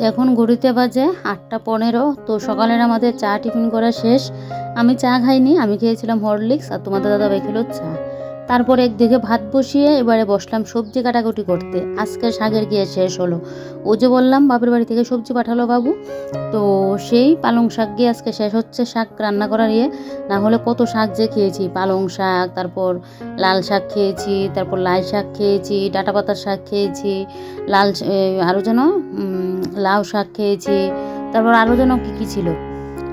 এখন ঘড়িতে বাজে আটটা পনেরো, তো সকালের আমাদের চা টিফিন করা শেষ। আমি চা খাইনি, আমি খেয়েছিলাম হরলিক্স, আর তোমাদের দাদা খেলো চা। তারপরে একদিকে ভাত বসিয়ে এবারে বসলাম সবজি কাটাকুটি করতে। আজকে শাকের গিয়ে শেষ হলো। ও যে বললাম, বাপের বাড়ি থেকে সবজি পাঠালো বাবু। তো সেই পালং শাক গিয়ে আজকে শেষ হচ্ছে শাক রান্না করার ইয়ে। না হলে কত শাক যে খেয়েছি। পালং শাক, তারপর লাল শাক খেয়েছি, তারপর লাই শাক খেয়েছি, ডাটা পাতার শাক খেয়েছি, লাল আরও যেন লাউ শাক খেয়েছি, তারপর আরও যেন কী কী ছিল।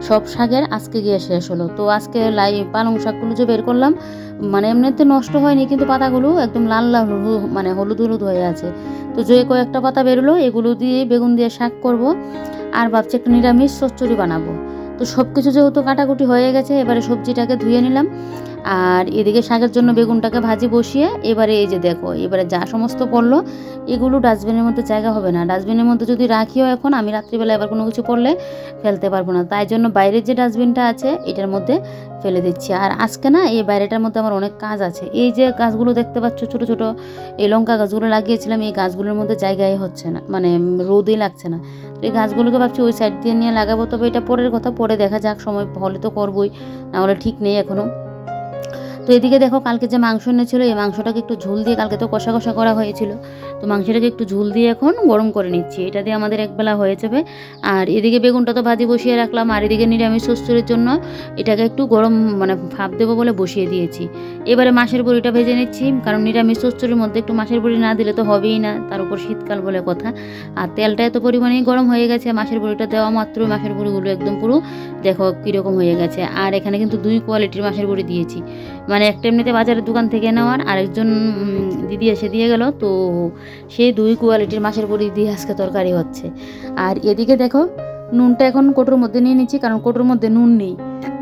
সব শাকের আজকে গিয়ে শেষ হলো। তো আজকে লাই পালং শাকগুলো যে বের করলাম মানে এমনিতে নষ্ট হয়নি, কিন্তু পাতাগুলো একদম লাল লাল মানে হলুদ হলুদ হয়ে আছে। তো যে কয়েকটা পাতা বেরোলো, এগুলো দিয়ে বেগুন দিয়ে শাক করব। আর ভাবছি একটু নিরামিষ চচ্চড়ি বানাবো। তো সব কিছু যেহেতু কাটাকুটি হয়ে গেছে, এবারে সবজিটাকে ধুয়ে নিলাম। আর এদিকে শাকের জন্য বেগুনটাকে ভাজি বসিয়ে, এবারে এই যে দেখো, এবারে যা সমস্ত পড়ল, এগুলো ডাস্টবিনের মধ্যে জায়গা হবে না। ডাস্টবিনের মধ্যে যদি রাখিও এখন, আমি রাত্রিবেলা এবার কোনো কিছু পড়লে ফেলতে পারব না। তাই জন্য বাইরের যে ডাস্টবিনটা আছে, এটার মধ্যে ফেলে দিচ্ছি। আর আজকে না, এই বাইরেটার মধ্যে আমার অনেক কাজ আছে। এই যে গাছগুলো দেখতে পাচ্ছ, ছোট ছোট, এই লঙ্কা গাছগুলো লাগিয়েছিলাম, এই গাছগুলোর মধ্যে জায়গায় হচ্ছে না মানে রোদই লাগছে না। এই গাছগুলোকে ভাবছি ওই সাইড দিয়ে নিয়ে লাগাবো, তবে এটা পরের কথা, পরে দেখা যাক, সময় হলে তো করবোই, নাহলে ঠিক নেই এখনও তো এদিকে দেখো কালকে যে মাংস এনেছিল, এই মাংসটাকে একটু ঝোল দিয়ে কালকে তো কষা কষা করা হয়েছিল। তো মাংসটাকে একটু ঝোল দিয়ে এখন গরম করে নিচ্ছি। এটা দিয়ে আমাদের একবেলা হয়ে যাবে। আর এদিকে বেগুনটা তো ভাজি বসিয়ে রাখলাম। আর এদিকে নিরামিষ শ্বশুরের জন্য এটাকে একটু গরম মানে ভাপ দেবো বলে বসিয়ে দিয়েছি। এবারে মাছের বড়িটা ভেজে নিচ্ছি, কারণ নিরামিষ শ্বশুরের মধ্যে একটু মাছের বড়ি না দিলে তো হবেই না। তার উপর শীতকাল বলে কথা। আর তেলটা এত পরিমাণেই গরম হয়ে গেছে মাছের বড়িটা দেওয়া মাত্র। মাছের বড়িগুলো একদম পুরো দেখো কীরকম হয়ে গেছে। আর এখানে কিন্তু দুই কোয়ালিটির মাছের বড়ি দিয়েছি। মানে একটা এমনিতে বাজারের দোকান থেকে নেওয়ার, আরেকজন দিদি এসে দিয়ে গেল। তো সেই দুই কোয়ালিটির মাছের বড়ি দিয়ে আজকে তরকারি হচ্ছে। আর এদিকে দেখো, নুনটা এখন কোটোর মধ্যে নিয়ে নিচ্ছি, কারণ কোটোর মধ্যে নুন নেই।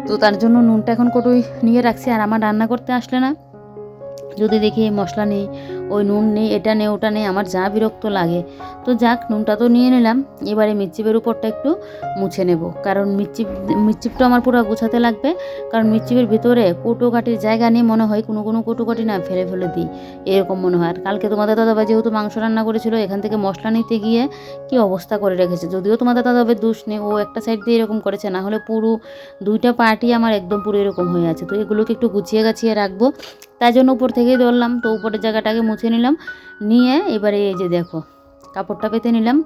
তো তার জন্য নুনটা এখন কোটোই নিয়ে রাখছি, আর আমার রান্না করতে আসলে না। যদি দেখি মশলা নেই ওই নুন নেই, এটা নেই, ওটা নেই, আমার যা বিরক্ত লাগে। তো যাক, নুনটা তো নিয়ে নিলাম, এবারে মির্চিপের উপরটা একটু মুছে নেব। কারণ মির্চিপ, মির্চিপটা আমার পুরো গোছাতে লাগবে, কারণ মির্চিপের ভিতরে কোটো কাটির জায়গা নেই মনে হয়, কোনো কোনো কোটো না ফেলে ফেলে দিই, এরকম মনে হয়। আর কালকে তোমাদের দাদাভাই যেহেতু মাংস রান্না করেছিল, এখান থেকে মশলা নিতে গিয়ে কি অবস্থা করে রেখেছে? যদিও তোমাদের দাদাভাই দোষ নেই, ও একটা সাইড দিয়ে এরকম করেছে, না হলে পুরো দুইটা পার্টি আমার একদম পুরো এরকম হয়ে আছে। তো এগুলোকে একটু গুছিয়ে গাছিয়ে রাখব। তাই জন্য উপর থেকেই ধরলাম, তো উপরের জায়গাটাকে মুছে নিলাম। নিয়ে এবারে এই যে দেখো, কাপড়টা পেতে নিলাম।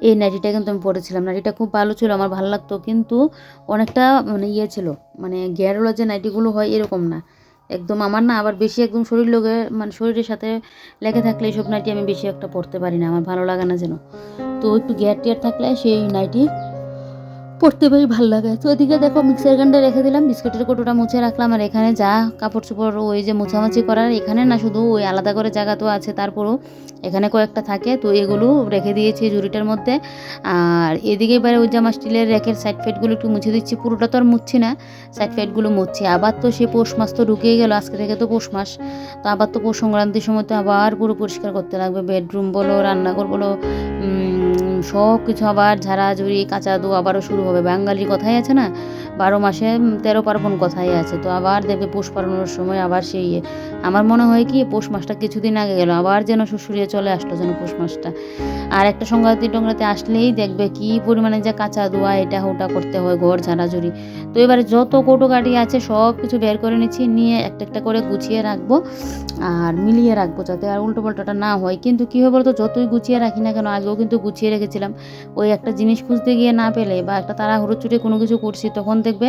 এই নাইটিটা কিন্তু আমি পরেছিলাম। নাইটিটা খুব ভালো ছিল, আমার ভালো লাগতো। কিন্তু অনেকটা মানে ইয়ে ছিল মানে গ্যারোলা যে নাইটিগুলো হয় এরকম না। একদম আমার না আবার বেশি একদম শরীর লোকে মানে শরীরের সাথে লেগে থাকলে এইসব নাইটি আমি বেশি একটা পরতে পারি না। আমার ভালো লাগে না যেন। তো একটু গ্যার টিয়ার থাকলে সেই নাইটি পরতে বেশ ভালো লাগে। তো ওদিকে দেখো মিক্সার গ্রাইন্ডার রেখে দিলাম, বিস্কুটের কোটোটা মুছে রাখলাম আর এখানে যা কাপড় চোপড় ওই যে মোছামাছি করার এখানে না শুধু ওই আলাদা করে জায়গা তো আছে, তারপরও এখানে কয়েকটা থাকে। তো এগুলো রেখে দিয়েছি ঝুড়িটার মধ্যে। আর এদিকে এবারে ওই জামা স্টিলের র্যাকের সাইড ফাইডগুলো একটু মুছে দিচ্ছি, পুরোটা তো আর মুছছি না সাইড ফাইডগুলো মুছছি। আবার তো সে পৌষ মাস তো ঢুকেই গেল, আজকে থেকে তো পৌষ মাস। তো আবার তো পৌষ সংক্রান্তির সময় তো আবার পুরো পরিষ্কার করতে লাগবে বেডরুম বলো, রান্নাঘর বলো সব কিছু আবার ঝাড়াঝুড়ি কাঁচা দু আবারও শুরু হবে। বাঙালির কথাই আছে না? বারো মাসে তেরো পার্বণ কথাই আছে। তো আবার দেখবে পৌষ পার্বণের সময় আবার সেই ইয়ে। আমার মনে হয় কি, পৌষ মাসটা কিছুদিন আগে গেল। আবার যেন শ্বশুরিয়ে চলে আসলো যেন পৌষ মাসটা। আর একটা সংক্রান্তি টংরাতে আসলেই দেখবে কি পরিমাণে যে কাঁচা ধোয়া এটা ওটা করতে হয়, ঘর ঝাড়াঝুড়ি। তো এবারে যত কোটো কাটি আছে, সব কিছু বের করে নিচ্ছি, নিয়ে একটা একটা করে গুছিয়ে রাখব আর মিলিয়ে রাখব যাতে আর উল্টো পাল্টাটা না হয়। কিন্তু কী হবে বলতো, যতই গুছিয়ে রাখি না কেন, আগেও কিন্তু গুছিয়ে রেখেছিলাম ওই একটা জিনিস খুঁজতে গিয়ে না পেলে বা একটা তাড়াহুড়ো চুটে কোনো কিছু করছি, তখন দেখবে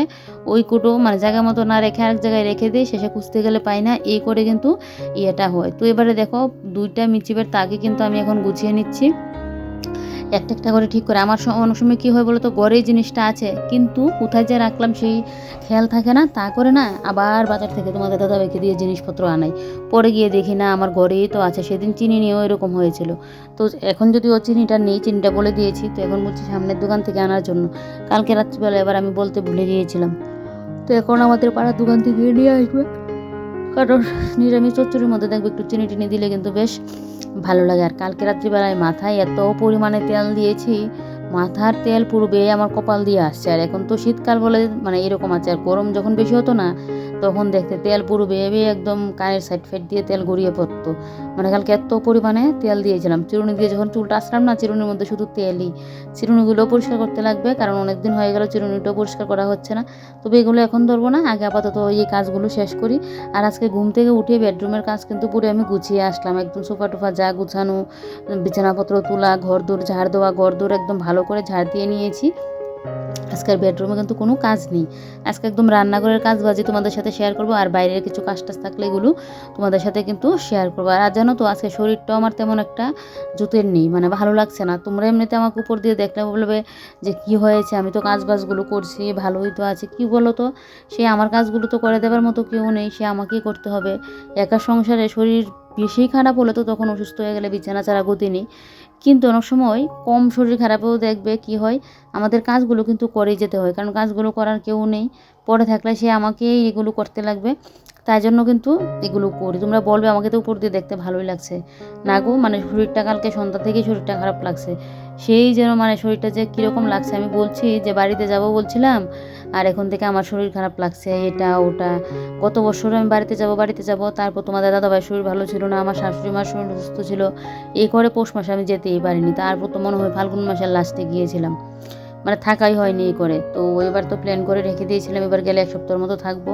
ওই কুটো মানে জায়গা মতো না রেখে আরেক জায়গায় রেখে দিই শেষে খুঁজতে গেলে পাই না। এই করে কিন্তু ইয়েটা হয়। তো এবারে দেখো, দুইটা মিচিপের তাকে কিন্তু আমি এখন গুছিয়ে নিচ্ছি। একটা একটা করে ঠিক করে। আমার অনেক সময় কী হয় বলো তো গড়েই জিনিসটা আছে, কিন্তু কোথায় যে রাখলাম সেই খেয়াল থাকে না, তা করে না। আবার বাজার থেকে তোমাদের দাদা রেখে দিয়ে জিনিসপত্র আনাই। পরে গিয়ে দেখি না, আমার ঘরেই তো আছে। সেদিন চিনি নিয়েও এরকম হয়েছিল। তো এখন যদি ও চিনিটা নেই, চিনিটা বলে দিয়েছি, তো এখন বলছি সামনের দোকান থেকে আনার জন্য। কালকে রাত্রিবেলা এবার আমি বলতে ভুলে গিয়েছিলাম। তো এখন আমাদের পাড়ার দোকান থেকে নিয়ে আসবে। কারণ নিরামিষ চচ্চড়ির মধ্যে দেখবে একটু চিনি টিনি দিলে কিন্তু বেশ ভালো লাগে। আর কালকে রাত্রিবেলায় মাথায় এত পরিমাণে তেল দিয়েছি, মাথার তেল পুরো বেয়ে আমার কপাল দিয়ে আসছে। আর এখন তো শীতকাল বলে মানে এরকম আছে। আর গরম যখন বেশি হতো না তখন দেখতে তেল পুরো বেয়ে বেয়ে একদম কানের সাইড ফাইড দিয়ে তেল গড়িয়ে পড়তো। মানে কালকে এত পরিমাণে তেল দিয়েছিলাম। চিরুনি দিয়ে যখন চুলটা আসলাম না, চিরুনির মধ্যে শুধু তেলই। চিরুনিগুলো পরিষ্কার করতে লাগবে, কারণ অনেক দিন হয়ে গেল চিরুনিটাও পরিষ্কার করা হচ্ছে না। তবে এগুলো এখন ধরবো না, আগে আপাতত এই কাজগুলো শেষ করি। আর আজকে ঘুম থেকে উঠে বেডরুমের কাজ কিন্তু পুরো আমি গুছিয়ে আসলাম। একদম সোফা টোফা যা গুছানো, বিছানাপত্র তোলা ঘর দৌড় ঝাড় দেওয়া ঘর দৌড় একদম ভালো করে ঝাড় দিয়ে নিয়েছি। আজকের বেডরুমে কিন্তু কোনো কাজ নেই। আজকে একদম রান্নাঘরের কাজ বাজি তোমাদের সাথে শেয়ার করব, আর বাইরের কিছু কাজ টাজ থাকলে এগুলো তোমাদের সাথে কিন্তু শেয়ার করব। আর জানো তো, আজকে শরীরটাও আমার তেমন একটা জুতের নেই মানে ভালো লাগছে না। তোমরা এমনিতে আমাকে উপর দিয়ে দেখলে বলবে যে কি হয়েছে, আমি তো কাজ বাজগুলো করছি, ভালোই তো আছে। কি বলো তো? সে আমার কাজগুলো তো করে দেওয়ার মতো কেউ নেই, সে আমাকেই করতে হবে। একা সংসারে শরীর বেশি খারাপ হলে তো তখন অসুস্থ হয়ে গেলে বিছানা ছাড়া গতি নেই। কিন্তু অনেক সময় কম শরীর খারাপেও দেখবে কি হয়, আমাদের কাজগুলো কিন্তু করে যেতে হয়। কারণ কাজগুলো করার কেউ নেই। পরে থাকলে সে আমাকেই এগুলো করতে লাগবে। তাই জন্য কিন্তু এগুলো করি। তোমরা বলবে আমাকে তো উপর দিয়ে দেখতে ভালোই লাগছে। না গো মানে শরীরটা কালকে সন্ধ্যা থেকেই শরীরটা খারাপ লাগছে। সেই যেন মানে শরীরটা যে কীরকম লাগছে আমি বলছি, যে বাড়িতে যাব বলছিলাম, আর এখন থেকে আমার শরীর খারাপ লাগছে, এটা, ওটা। গত বছর আমি বাড়িতে যাব বাড়িতে যাব, তারপর তোমাদের দাদাভাই শরীর ভালো ছিল না, আমার শাশুড়ি মার শরীর সুস্থ ছিল। এই করে পৌষ মাসে আমি যেতেই পারিনি, তারপর তো মনে হয় ফাল্গুন মাসের লাস্টে গিয়েছিলাম। মানে থাকাই হয়নি এই করে। তো এবার তো প্ল্যান করে রেখে দিয়েছিলাম, এবার গেলে এক সপ্তাহের মতো থাকব।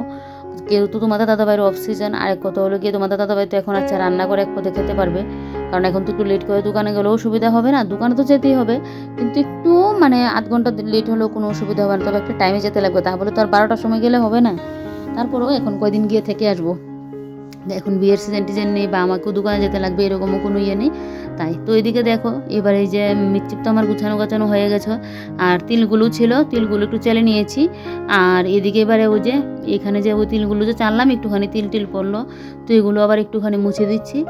যেহেতু তোমাদের দাদাভাইয়ের অফ সিজন আর এক কথা হলো গিয়ে তোমাদের দাদাভাই তো এখন আচ্ছা রান্না করে এক পথে খেতে পারবে। কারণ এখন তো একটু লেট করে দোকানে গেলেও সুবিধা হবে না, দোকানে তো যেতেই হবে। কিন্তু একটু মানে আধ ঘণ্টা লেট হলেও কোনো অসুবিধা হবে না, তবে একটা টাইমে যেতে লাগবে। তাহলে তো আর বারোটার সময় গেলে হবে না। তারপরেও এখন কয়দিন গিয়ে থেকে আসব। এখন বিয়ের সিজন টিজেন নেই বা আমাকেও দোকানে যেতে লাগবে, এরকমও কোনো ইয়ে নেই। তাই তো এদিকে দেখো, এবার এই যে মিক্সিপ তো আমার গুছানো গাছানো হয়ে গেছে। আর তিলগুলো ছিল, তিলগুলো একটু চেলে নিয়েছি। আর এদিকে এবারে ওই যে এখানে যে ওই তিলগুলো যে চাললাম, একটুখানি তিল টিল পড়ল। তো এগুলো আবার একটুখানি মুছে দিচ্ছি।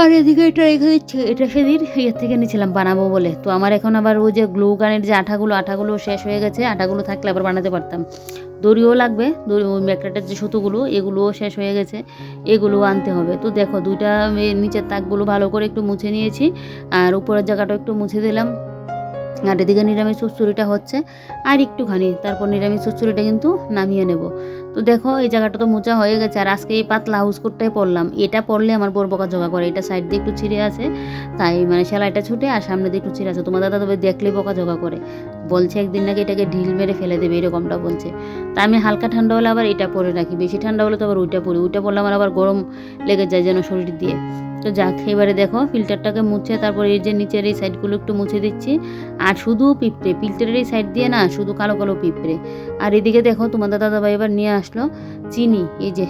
আর এদিকে এটা রেখে এটা সেদিন ইয়ের থেকে নিয়েছিলাম বানাবো বলে। তো আমার এখন আবার ওই যে গ্লু গানের যে আঠাগুলো আঠাগুলো শেষ হয়ে গেছে, আঠাগুলো থাকলে আবার বানাতে পারতাম। দড়িও লাগবে, দড়ি, ওই ম্যাকড়াটার যে সুতোগুলো, এগুলোও শেষ হয়ে গেছে, এগুলো আনতে হবে। তো দেখো, দুইটা নিচের তাকগুলো ভালো করে একটু মুছে নিয়েছি, আর উপরের জায়গাটা একটু মুছে দিলাম। আর এদিকে নিরামিষ চচ্চড়িটা হচ্ছে, আর একটুখানি, তারপর নিরামিষ চচ্চড়িটা কিন্তু নামিয়ে নেব। তো দেখো, এই জায়গাটা তো মোচা হয়ে গেছে। আর আজকে এই পাতলা হাউস কোটটাই পরলাম এটা পরলে আমার বড় বকা জোগা করে। এটা সাইড দিয়ে একটু ছিঁড়ে আছে। তাই মানে সেলাইটা ছুটে আর সামনে দিয়ে একটু ছিঁড়ে আছে। তোমার দাদা তবে দেখলেই বকা জোগা করে। বলছে একদিন নাকি এটাকে ঢিল মেরে ফেলে দেবে, এরকমটা বলছে। তা আমি হালকা ঠান্ডা হলে আবার এটা পরে রাখি। বেশি ঠান্ডা হলে তো আবার ওইটা পরি। ওইটা পরলে আমার আবার গরম লেগে যায় যেন শরীর দিয়ে। তো যাক, এবারে দেখো ফিল্টারটাকে মুছে তারপর এই যে নিচের এই সাইডগুলো একটু মুছে দিচ্ছি। আর শুধু পিঁপড়ে। ফিল্টারের এই সাইড দিয়ে না, শুধু কালো কালো পিঁপড়ে। আর এদিকে দেখো, তোমার দাদা ভাই এবার নিয়ে আসলো। চিনি, এই যে।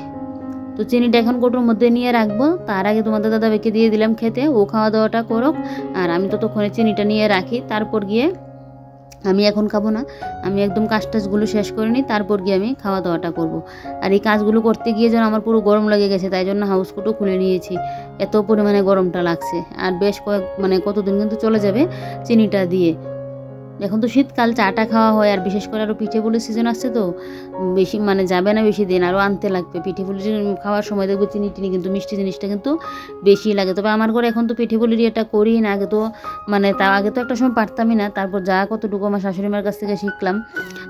তো চিনিটা এখন কোটোর মধ্যে নিয়ে রাখব। তার আগে তোমাদের দাদা বেঁকে দিয়ে দিলাম খেতে। ও খাওয়া দাওয়াটা করুক। আর আমি ততক্ষণে চিনিটা নিয়ে রাখি। তারপর গিয়ে আমি এখন খাব না। আমি একদম কাজ টাজগুলো শেষ করে নিই। তারপর গিয়ে আমি খাওয়া দাওয়াটা করব। আর এই কাজগুলো করতে গিয়ে যেন আমার পুরো গরম লেগে গেছে, তাই জন্য হাউস হাউসকোটও খুলে নিয়েছি। এত পরিমাণে গরমটা লাগছে। আর বেশ কয়েক মানে কতদিন কিন্তু চলে যাবে চিনিটা দিয়ে। এখন তো শীতকাল, চাটা খাওয়া হয়, আর বিশেষ করে আরও পিঠে পুলির সিজন আসছে তো বেশি মানে যাবে না বেশি দিন আরও আনতে লাগবে। পিঠে পুলি খাওয়ার সময় দেখব চিনি টিনি কিন্তু মিষ্টি জিনিসটা কিন্তু বেশি লাগে। তবে আমার ঘরে এখন তো পিঠে পুলির এটা করি না, আগে তো মানে তা আগে তো একটা সময় পারতামই না, তারপর যা কতটুকু আমার শাশুড়ি মার কাছ থেকে শিখলাম।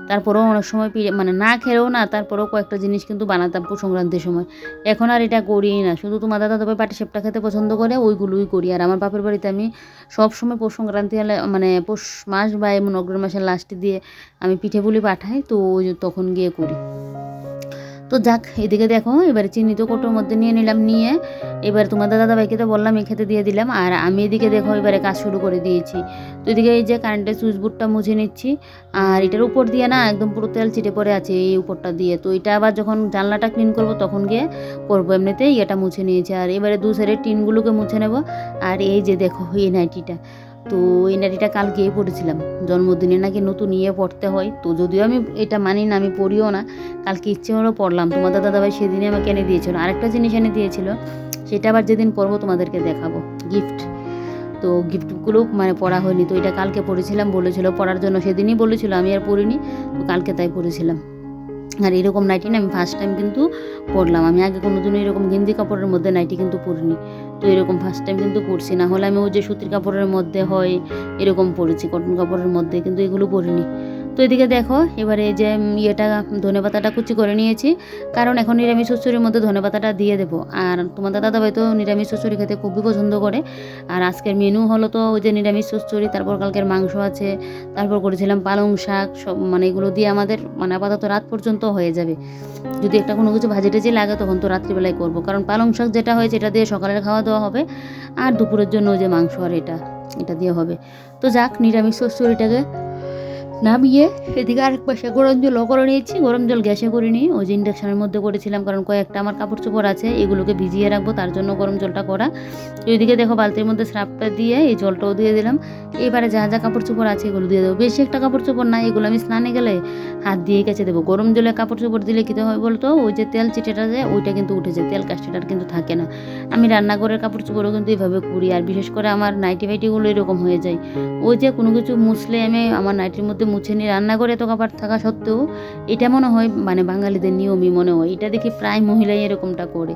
তারপরেও অনেক সময় মানে না খেলেও না, তারপরেও কয়েকটা জিনিস কিন্তু বানাতাম সংক্রান্তির সময়। এখন আর এটা করি না, শুধু তোমার দাদা তবে পাটি সেপটা খেতে পছন্দ করে, ওইগুলোই করি। আর আমার বাপের বাড়িতে আমি সব সময় পৌষ সংক্রান্তি হলে মানে পৌষ মাস বা এমন অগ্রহ মাসের লাস্টে দিয়ে আমি পিঠে পুলি পাঠাই, তো ওই তখন গিয়ে করি। তো যাক, এদিকে দেখো, এবারে চিনি তো কোটোর মধ্যে নিয়ে নিলাম, নিয়ে এবার তোমাদের দাদা ভাইকে তো বললাম এই খেতে দিয়ে দিলাম, আর আমি এদিকে দেখো, এবারে কাজ শুরু করে দিয়েছি। তো এদিকে এই যে কারেন্টের সুইচ বোর্ডটা মুছে নিচ্ছি, আর এটার উপর দিয়ে না একদম পুরো তেল ছিটে পড়ে আছে এই উপরটা দিয়ে। তো এটা আবার যখন জানলাটা ক্লিন করব, তখন গিয়ে করব, এমনিতেই এটা মুছে নিয়েছি। আর এবারে দু সাইডের টিনগুলোকে মুছে নেব। আর এই যে দেখো, এই নাইটিটা। তো এই নাইটিটা কালকে পড়েছিলাম। জন্মদিনে নাকি নতুন ইয়ে পড়তে হয়, তো যদিও আমি এটা মানি না, আমি পড়িও না, কালকে ইচ্ছে হলো পড়লাম। তোমাদের দাদাভাই সেদিনে আমাকে এনে দিয়েছিল। আরেকটা জিনিস এনে দিয়েছিল, সেটা আবার যেদিন পরবো তোমাদেরকে দেখাবো। গিফট তো গিফটগুলো মানে পড়া হয়নি, তো এটা কালকে পড়েছিলাম, বলেছিল পড়ার জন্য। সেদিনই বলেছিল, আমি আর পড়িনি, তো কালকে তাই পড়েছিলাম। আর এরকম নাইটি না আমি ফার্স্ট টাইম কিন্তু পরলাম আমি আগে কোনো দিনও এরকম গেঞ্জি কাপড়ের মধ্যে নাইটি কিন্তু পরিনি তো এরকম ফার্স্ট টাইম কিন্তু পরছি না হলে আমি ওই যে সুতির কাপড়ের মধ্যে হয়, এরকম পরেছি কটন কাপড়ের মধ্যে, কিন্তু এগুলো পরিনি তো এদিকে দেখো, এবারে যে ইয়েটা, ধনে পাতাটা কুচি করে নিয়েছি। কারণ এখন নিরামিষ চচ্চড়ির মধ্যে ধনে পাতাটা দিয়ে দেবো। আর তোমাদের দাদাভাই তো নিরামিষ চচ্চড়ি খেতে খুবই পছন্দ করে। আর আজকের মেনু হলো তো ওই যে নিরামিষ চচ্চড়ি তারপর কালকের মাংস আছে, তারপর করেছিলাম পালং শাক, সব মানে এগুলো দিয়ে আমাদের মানে আপাতত রাত পর্যন্ত হয়ে যাবে। যদি একটা কোনো কিছু ভাজি টাজি লাগে, তখন তো রাত্রিবেলায় করব। কারণ পালং শাক যেটা হয়েছে এটা দিয়ে সকালের খাওয়া দাওয়া হবে, আর দুপুরের জন্য ওই যে মাংস আর এটা এটা দিয়ে হবে। তো যাক, নিরামিষ চচ্চড়িটাকে নামিয়ে এদিকে আরেক পাশে গরম জলও করে নিয়েছি, গরম জল গ্যাসে করে নিই ওই যে ইন্ডাকশানের মধ্যে করেছিলাম, কারণ কয়েকটা আমার কাপড় চোপড় আছে, এগুলোকে ভিজিয়ে রাখব, তার জন্য গরম জলটা করা। ওইদিকে দেখো বালতির মধ্যে স্রাপটা দিয়ে এই জলটাও দিয়ে দিলাম। এবারে যা যা কাপড় চোপড় আছে এগুলো দিয়ে দেবো। বেশি একটা কাপড় চোপড় না এগুলো আমি স্নানে গেলে হাত দিয়ে কেচে দেবো। গরম জলে কাপড় চোপড় দিলে কী হয় বলতো, ওই যে তেল চিটেটা যায় ওইটা কিন্তু উঠে যায়, তেল কাস্টিটার কিন্তু থাকে না। আমি রান্নাঘরের কাপড় চোপড়ও কিন্তু এইভাবে করি, আর বিশেষ করে আমার নাইটি ফাইটিগুলো এরকম হয়ে যায়। ওই যে কোনো কিছু মুছলে আমি আমার নাইটির মধ্যে মুছে নিই রান্নাঘরে এত কাপড় থাকা সত্ত্বেও এটা মনে হয় মানে বাঙালিদের নিয়মই মনে হয়। এটা দেখি প্রায় মহিলাই এরকমটা করে।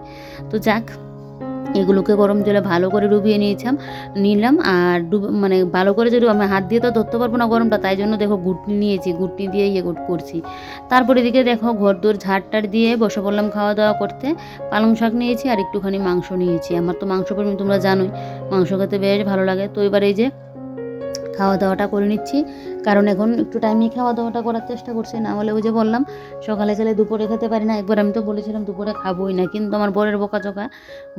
তো যাক, এগুলোকে গরম জলে ভালো করে ডুবিয়ে নিয়েছিলাম, নিলাম আর ডুব মানে ভালো করে যদি আমি হাত দিয়ে তো ধরতে পারব না গরমটা, তাই জন্য দেখো গুটনি নিয়েছি, গুটনি দিয়ে ইয়ে কর- করছি। তারপর এদিকে দেখো ঘর দোর ঝাড় টাড় দিয়ে বসে পড়লাম খাওয়া দাওয়া করতে। পালং শাক নিয়েছি আর একটুখানি মাংস নিয়েছি। আমার তো মাংস প্রেমী তোমরা জানোই, মাংস খেতে বেশ ভালো লাগে। তো এবার এই যে খাওয়া দাওয়াটা করে নিচ্ছি। কারণ এখন একটু টাইমে খাওয়া দাওয়াটা করার চেষ্টা করছি, না হলে ওই যে বললাম, সকালে গেলে দুপুরে খেতে পারি না। একবার আমি তো বলেছিলাম দুপুরে খাবোই না, কিন্তু আমার বরের বোকা চোকা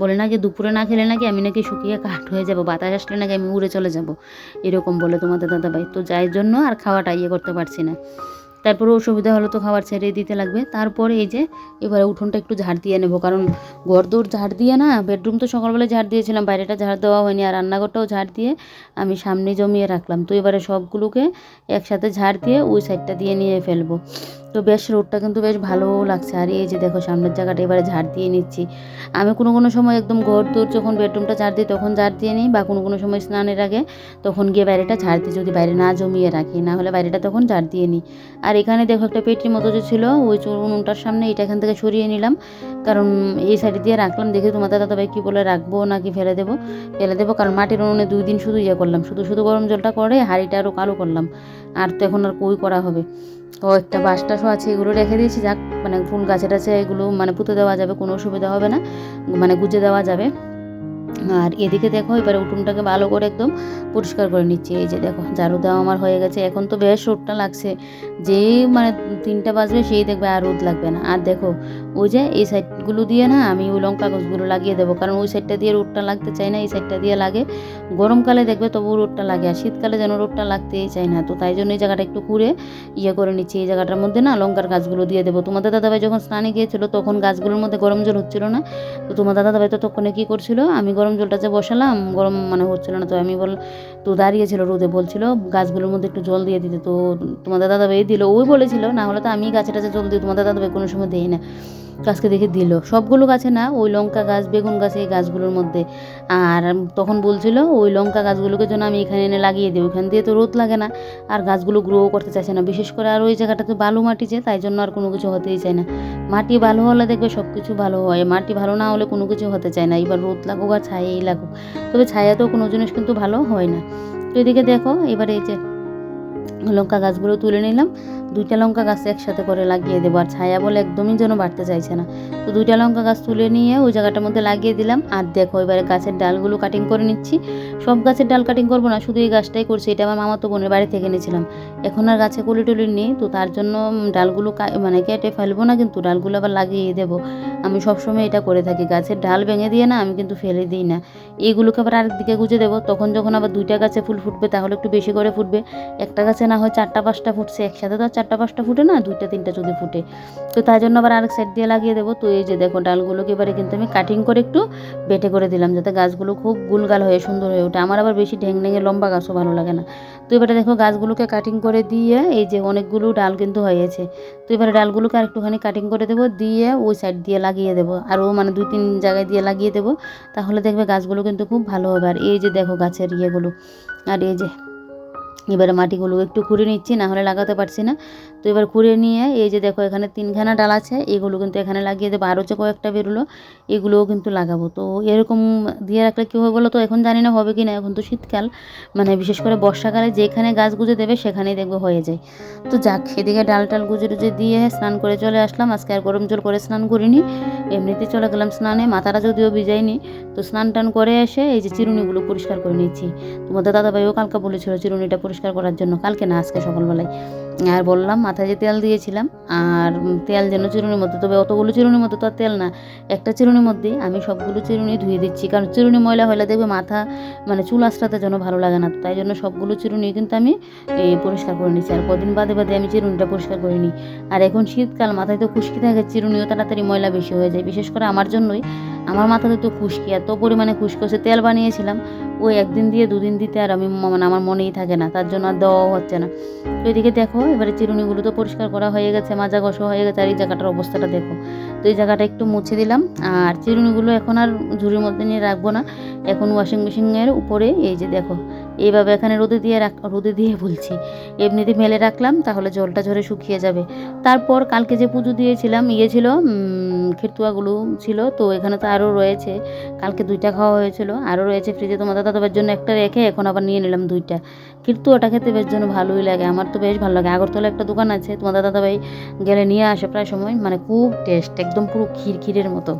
বলে না যে, দুপুরে না খেলে নাকি আমি নাকি শুকিয়ে কাঠ হয়ে যাব, বাতাস আসলে নাকি আমি উড়ে চলে যাব? এরকম বলে তোমাদের দাদাভাই। তো যাই জন্য আর খাওয়াটা ইয়ে করতে পারছি না। তারপরে অসুবিধা হলো তো খাবার ছেড়ে দিতে লাগবে। তারপরে এই যে, এবারে উঠোনটা একটু ঝাড় দিয়ে নেব, কারণ ঘর দৌড় ঝাড় দিয়ে না, বেডরুম তো সকালবেলা ঝাড় দিয়েছিলাম, বাইরেটা ঝাড় দেওয়া হয়নি, আর রান্নাঘরটাও ঝাড় দিয়ে আমি সামনে জমিয়ে রাখলাম। তো এবারে সবগুলোকে একসাথে ঝাড় দিয়ে ওই সাইডটা দিয়ে নিয়ে ফেলব। তো বেশ, রোডটা কিন্তু বেশ ভালো লাগছে। আর এই যে দেখো, সামনের জায়গাটা এবারে ঝাড় দিয়ে নিচ্ছি। আমি কোনো কোনো সময় একদম ঘর দূর যখন বেডরুমটা ঝাড় দিই, তখন ঝাড় দিয়ে নিই বা কোনো কোনো সময় স্নানের আগে তখন গিয়ে বাইরেটা ঝাড় দিই, যদি বাইরে না জমিয়ে রাখি। না হলে বাইরেটা তখন ঝাড় দিয়ে নিই। আর এখানে দেখো একটা পেটির মতো যে ছিল, ওই উনুনটার সামনে এটা এখান থেকে সরিয়ে নিলাম। কারণ এই সাইডে দিয়ে রাখলাম, দেখে তোমাদের দাদাভাই কী বলে, রাখব নাকি ফেলে দেবো? ফেলে দেবো, কারণ মাটির উনুনে দুই দিন শুধু ইয়ে করলাম। শুধু শুধু গরম জলটা করে, হাঁড়িটা আরও কালো করলাম। আর তো এখন আর কই করা হবে? তো একটা বাঁশ আছে, এগুলো রেখে দিয়েছি, যাক মানে ফুল গাছে টাছে এগুলো মানে পুঁতে দেওয়া যাবে, কোনো অসুবিধা হবে না মানে গুজে দেওয়া যাবে। আর এদিকে দেখো, এবারে উঠুনটাকে ভালো করে একদম পরিষ্কার করে নিচ্ছি, এই যে দেখো, ঝাড়ু দেওয়া আমার হয়ে গেছে, এখন তো বেশ রোদটা লাগছে, যেই মানে তিনটা বাজবে সেই দেখবে আর রোদ লাগবে না। আর দেখো ওই যে এই সাইডগুলো দিয়ে না আমি ওই লঙ্কা গাছগুলো লাগিয়ে দেবো। কারণ ওই সাইডটা দিয়ে রোদটা লাগতে চাই না, এই সাইডটা দিয়ে লাগে। গরমকালে দেখবে তবু রোদটা লাগে, আর শীতকালে যেন রোদটা লাগতেই চায় না। তো তাই জন্য এই জায়গাটা একটু কুড়ে ইয়ে করে নিচ্ছি। এই জায়গাটার মধ্যে না লঙ্কার গাছগুলো দিয়ে দেবো। তোমাদের দাদাভাই যখন স্নানে গিয়েছিল তখন গাছগুলোর মধ্যে গরম জল হচ্ছিল না। তো তোমাদের দাদাভাই তো তখনই কী করছিল? আমি গরম জলটা যে বসালাম, গরম মানে হচ্ছিল না। তো আমি বল তো দাঁড়িয়েছিল, রোদে বলছিল, গাছগুলোর মধ্যে একটু জল দিয়ে দিতে। তো তোমাদের দাদা দাদাভাই দিল, ওই বলেছিল, না হলে তো আমি গাছে টাছে জল দিই, তোমাদের দাদাভাই কোনো সময় দেই না। গাছকে দেখে দিল। সবগুলো গাছে না, ওই লঙ্কা গাছ, বেগুন গাছ, এই গাছগুলোর মধ্যে। আর তখন বলছিল, ওই লঙ্কা গাছগুলোকে যেন আমি এখানে এনে লাগিয়ে দিই। ওইখান দিয়ে তো রোদ লাগে না। আর গাছগুলো গ্রো করতে চাইছে না। বিশেষ করে আর ওই জায়গাটা তো বালু মাটি যে, তাই জন্য আর কোনো কিছু হতেই চায় না। মাটি ভালো হলে দেখবে সব কিছু ভালো হয়। মাটি ভালো না হলে কোনো কিছু হতে চায় না। এবার রোদ লাগুক আর ছায়াই লাগুক। তবে ছায়াতেও কোনো জিনিস কিন্তু ভালো হয় না। তো এদিকে দেখো, এবারে এই যে লঙ্কা গাছগুলো তুলে নিলাম। দুইটা লঙ্কা গাছ একসাথে করে লাগিয়ে দেবো, আর ছায়া বলে একদমই যেন বাড়তে চাইছে না। তো দুইটা লঙ্কা গাছ তুলে নিয়ে ওই জায়গাটার মধ্যে লাগিয়ে দিলাম, আর দেখো এবারে গাছের ডালগুলো কাটিং করে নিচ্ছি। সব গাছের ডাল কাটিং করব না, শুধু এই গাছটাই করছি, এটা আমার মামাতো বোনের বাড়ি থেকে এনেছিলাম। এখন আর গাছে কুলি টুলি নেই, তো তার জন্য ডালগুলো মানে কেটে ফেলব না, কিন্তু ডালগুলো আবার লাগিয়ে দেবো। আমি সবসময় এটা করে থাকি, গাছের ডাল ভেঙে দিয়ে না, আমি কিন্তু ফেলে দিই না। এইগুলোকে আবার আরেক দিকে গুজে দেবো, তখন যখন আবার দুইটা গাছে ফুল ফুটবে, তাহলে একটু বেশি করে ফুটবে। একটা গাছে না হয় চারটা, পাঁচটা ফুটছে, একসাথে তো চারটা পাঁচটা ফুটে না, দুইটা, তিনটা যদি ফুটে। তো তাই জন্য আবার আরেক সাইড দিয়ে লাগিয়ে দেবো। তো এই যে দেখো ডালগুলোকে এবারে কিন্তু আমি কাটিং করে একটু বেটে করে দিলাম যাতে গাছগুলো খুব গুলগাল হয়ে, সুন্দর হয়ে ওঠে। আমার আবার বেশি ঢেং ঢেঙে লম্বা গাছও ভালো লাগে না। তো এবারে দেখো গাছগুলোকে কাটিং করে দিয়ে এই যে অনেকগুলো ডাল কিন্তু হয়েছে। তো এবারে ডালগুলোকে আর একটুখানি কাটিং করে দেবো, দিয়ে ওই সাইড দিয়ে লাগিয়ে দেবো। আরও মানে দুই, তিন জায়গায় দিয়ে লাগিয়ে দেবো। তাহলে দেখবে গাছগুলো কিন্তু খুব ভালো হবে। আর এই যে দেখো গাছের ইয়েগুলো। আর এই যে এবারে মাটিগুলো একটু খুঁড়ে নিচ্ছি, না হলে লাগাতে পারছি না। তো এবার খুঁড়ে নিয়ে এই যে দেখো এখানে তিনখানা ডাল আছে, এগুলো কিন্তু এখানে লাগিয়ে দেবো। আরও যে কয়েকটা বেরোলো, এগুলোও কিন্তু লাগাবো। তো এরকম দিয়ে রাখলে কী হবে বলো তো? এখন জানি না হবে কি না, এখন তো শীতকাল। মানে বিশেষ করে বর্ষাকালে যেখানে গাছ গুজে দেবে, সেখানেই দেখবে হয়ে যায়। তো যাক, এদিকে ডাল টাল গুজে টুজে দিয়ে স্নান করে চলে আসলাম। আজকে আর গরম জল করে স্নান করিনি। এমনিতে চলে গেলাম স্নানে, মাথাটা যদিও ভিজাইনি। তো স্নান টান করে এসে এই যে চিরুনিগুলো পরিষ্কার করে নিচ্ছি তোমাদের দাদাভাইও কালকে বলেছিল, চিরুনিটা পরিষ্কার করার জন্য কালকে না, আজকে সকালবেলায়। আর বললাম, মাথায় যে তেল দিয়েছিলাম, আর তেল যেন চিরুনির মধ্যে, তবে অতগুলো চিরুনির মধ্যে তো আর তেল না, একটা চিরুনির মধ্যেই আমি সবগুলো চিরুনি ধুয়ে দিচ্ছি। কারণ চিরুনি ময়লা হলে দেখবে মাথা মানে চুল আশ্রাতে যেন ভালো লাগে না তাই জন্য সবগুলো চিরুনি কিন্তু আমি পরিষ্কার করে নিচ্ছি। আর কদিন বাদে বাদে আমি চিরুনিটা পরিষ্কার করে নিই। আর এখন শীতকাল, মাথায় তো খুশকি থাকে, চিরুনিও তাড়াতাড়ি ময়লা বেশি হয়ে যায়। বিশেষ করে আমার জন্যই, আমার মাথাতে তো খুশকি, এত পরিমাণে খুশকি হচ্ছে, তেল বানিয়েছিলাম ওই একদিন দিয়ে দুদিন দিতে আর আমি মানে আমার মনেই থাকে না, তার জন্য আর দেওয়াও হচ্ছে না। তো এদিকে দেখো, এবারে চিরুনিগুলো তো পরিষ্কার করা হয়ে গেছে, মাজা ঘষা হয়ে গেছে, আর এই জায়গাটার অবস্থাটা দেখো। তো এই জায়গাটা একটু মুছে দিলাম, আর চিরুনিগুলো এখন আর ঝুড়ির মধ্যে নিয়ে রাখব না। এখন ওয়াশিং মেশিনের উপরে, এই যে দেখো এইভাবে এখানে রোদে দিয়ে রাখ, রোদে দিয়ে বলছি। এমনিতে মেলে রাখলাম, তাহলে জলটা ঝরে শুকিয়ে যাবে। তারপর কালকে যে পুজো দিয়েছিলাম ইয়ে ছিল খেতুয়াগুলো ছিল, তো এখানে তো আরও রয়েছে। কালকে দুইটা খাওয়া হয়েছিল, আরও রয়েছে ফ্রিজে। তোমাদের দাদাবার জন্য একটা রেখে এখন আবার নিয়ে নিলাম দুইটা। কিন্তু ওটা খেতে বেশ জন্য ভালোই লাগে, আমার তো বেশ ভালো লাগে। আগরতলা একটা দোকান আছে তোমাদের দাদাভাই গেলে নিয়ে আসে প্রায় সময় মানে খুব টেস্ট একদম পুরো ক্ষীর ক্ষীরের মতো।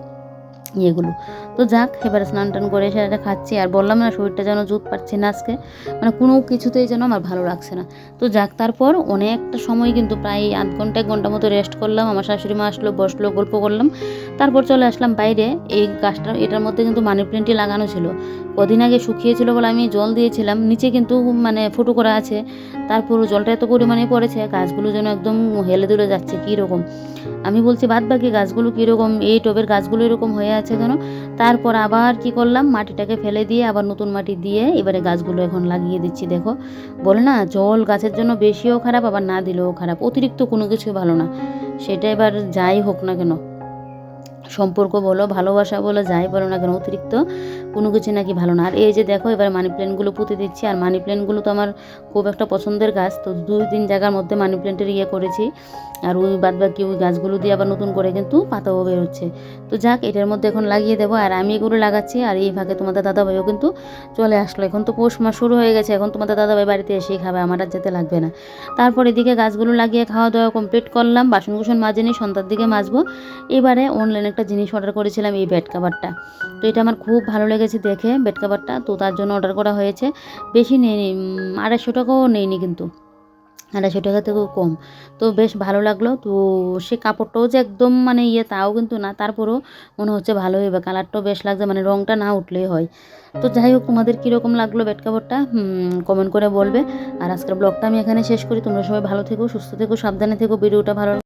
ইয়েগুলো। তো যাক, এবারে স্নান টান করে সেটা খাচ্ছি। আর বললাম না, শরীরটা যেন জুত পাচ্ছে না আজকে। মানে কোনো কিছুতেই যেন আমার ভালো লাগছে না। তো যাক, তারপর অনেকটা সময় কিন্তু প্রায় আধ ঘণ্টা, এক ঘণ্টা মতো রেস্ট করলাম। আমার শাশুড়ি মা আসলো, বসল, গল্প করলাম। তারপর চলে আসলাম বাইরে। এই গাছটা, এটার মধ্যে কিন্তু মানি প্ল্যান্টই লাগানো ছিল। কদিন আগে শুকিয়েছিল বলে আমি জল দিয়েছিলাম। নিচে কিন্তু মানে ফুটো করা আছে। তারপর জলটা এত পরিমাণে পড়েছে, গাছগুলো যেন একদম হেলে দুলে যাচ্ছে কীরকম আমি বলছি, বাদ বাকি গাছগুলো কীরকম এই টবের গাছগুলো এরকম হয়ে আছে কেন তারপর আবার কি করলাম, মাটিটাকে ফেলে দিয়ে আবার নতুন মাটি দিয়ে এবারে গাছগুলো এখন লাগিয়ে দিচ্ছি, দেখো। বলে না, জল গাছের জন্য বেশিও খারাপ, আবার না দিলেও খারাপ। অতিরিক্ত কোনো কিছুই ভালো না। সেটা এবার যাই হোক না কেন। সম্পর্ক বলো, ভালোবাসা বলো, যাই বলো না কেন, অতিরিক্ত কোনো কিছু নাকি ভালো না। আর এই যে দেখো, এবার মানি প্ল্যান্টগুলো পুঁতে দিচ্ছি, আর মানি প্ল্যান্টগুলো তো আমার খুব একটা পছন্দের গাছ তো দুই তিন জায়গার মধ্যে মানি প্ল্যান্টের ইয়ে করেছি। আর ওই বাদ বাকি ওই গাছগুলো দিয়ে আবার নতুন করে কিন্তু পাতাও বেরোচ্ছে। তো যাক এটার মধ্যে এখন লাগিয়ে দেবো। আর আমি এগুলো লাগাচ্ছি আর এই ভাগে তোমাদের দাদাভাইও কিন্তু চলে আসলো। এখন তো পৌষ মাস শুরু হয়ে গেছে এখন তোমাদের দাদাভাই বাড়িতে এসেই খাবে আমার আর যেতে লাগবে না। তারপর এদিকে গাছগুলো লাগিয়ে খাওয়া দাওয়া কমপ্লিট করলাম বাসন কুসন মাজিনি সন্ধ্যার দিকে মাজবো। এবারে অনলাইনে একটা জিনিস অর্ডার করেছিলাম এই বেড কাভারটা তো এটা আমার খুব ভালো লেগেছে দেখে বেড কাভারটা তো তার জন্য অর্ডার করা হয়েছে। বেশি উম, আড়াইশো টাকাও নেয়নি কিন্তু। আড়াইশো টাকা থেকেও কম। তো বেশ ভালো লাগল। তো সে কাপড়টাও যে একদম মানে ইয়ে তাও কিন্তু না, তারপরেও মনে হচ্ছে ভালো হবে কালারটাও বেশ লাগছে মানে রঙটা না উঠলেই হয়। তো যাই হোক, তোমাদের কীরকম লাগল বেড কাপড়টা? কমেন্ট করে বলবে। আর আজকের ব্লগটা আমি এখানে শেষ করি। তোমরা সবাই ভালো থেকো, সুস্থ থেকো, সাবধানে থেকো। ভিডিওটা ভালো